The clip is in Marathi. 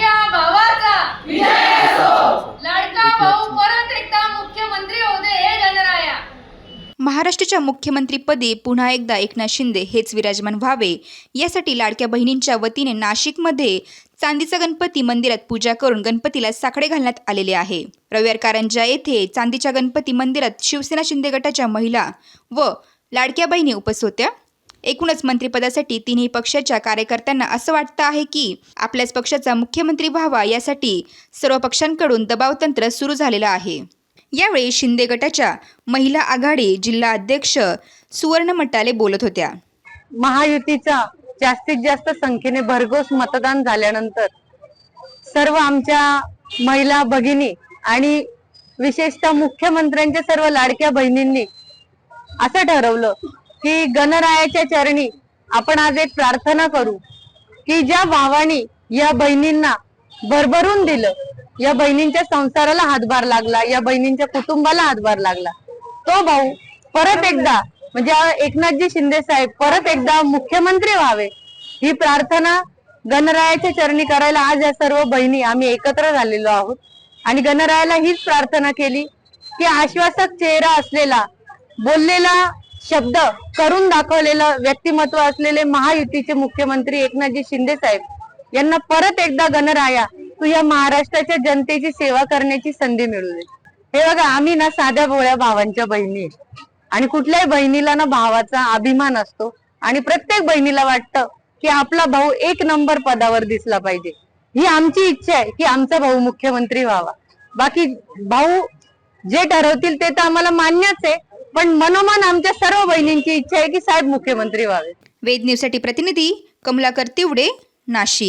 लाडक्या भावाचा भाऊ परत एकदा मुख्यमंत्री होते हे महाराष्ट्राच्या मुख्यमंत्रीपदी पुन्हा एकदा एकनाथ शिंदे हेच विराजमान व्हावे. यासाठी लाडक्या बहिणींच्या वतीने नाशिकमध्ये चांदीचा गणपती मंदिरात पूजा करून गणपतीला साखळे घालण्यात आलेले आहे. रविवार कारंजा येथे चांदीच्या गणपती मंदिरात शिवसेना शिंदे गटाच्या महिला व लाडक्या बहिणी उपस्थित होत्या. एकूणच मंत्रिपदासाठी तिन्ही पक्षाच्या कार्यकर्त्यांना असं वाटतं आहे की आपल्याच पक्षाचा मुख्यमंत्री व्हावा यासाठी सर्व पक्षांकडून दबावतंत्र सुरू झालेलं आहे. यावेळी शिंदे गटाच्या महिला आघाडी जिल्हा अध्यक्ष सुवर्ण मटाले बोलत होत्या. महायुतीचा जास्तीत जास्त संख्येने भरघोस मतदान झाल्यानंतर सर्व आमच्या महिला भगिनी आणि विशेषतः मुख्यमंत्र्यांच्या सर्व लाडक्या बहिणींनी असं ठरवलं की गणरायाच्या चरणी आपण आज एक प्रार्थना करू की ज्या भावानी या बहिणींना भरभरून दिलं या बहिणींच्या संसाराला हातभार लागला या बहिणींच्या कुटुंबाला हातभार लागला तो भाऊ परत एकदा म्हणजे एकनाथजी शिंदे साहेब परत एकदा मुख्यमंत्री व्हावे ही प्रार्थना गणरायाच्या चरणी करायला आज या सर्व बहिणी आम्ही एकत्र झालेलो आहोत. आणि गणरायाला हीच प्रार्थना केली की आश्वासक चेहरा असलेला बोललेला शब्द करून दाखवलेलं व्यक्तिमत्व असलेले महायुतीचे मुख्यमंत्री एकनाथजी शिंदे साहेब यांना परत एकदा गणराया तू या महाराष्ट्राच्या जनतेची सेवा करण्याची संधी मिळू दे. हे बघा आम्ही ना साध्या भोळ्या भावांच्या बहिणी आणि कुठल्याही बहिणीला ना भावाचा अभिमान असतो. आणि प्रत्येक बहिणीला वाटतं की आपला भाऊ एक नंबर पदावर दिसला पाहिजे. ही आमची इच्छा आहे की आमचा भाऊ मुख्यमंत्री व्हावा. बाकी भाऊ जे ठरवतील ते तर आम्हाला मान्यच आहे. पण मनोमन आमच्या सर्व बहिणींची इच्छा आहे की साहेब मुख्यमंत्री व्हावे. वेद न्यूजसाठी प्रतिनिधी कमलाकर तिवडे नाशिक.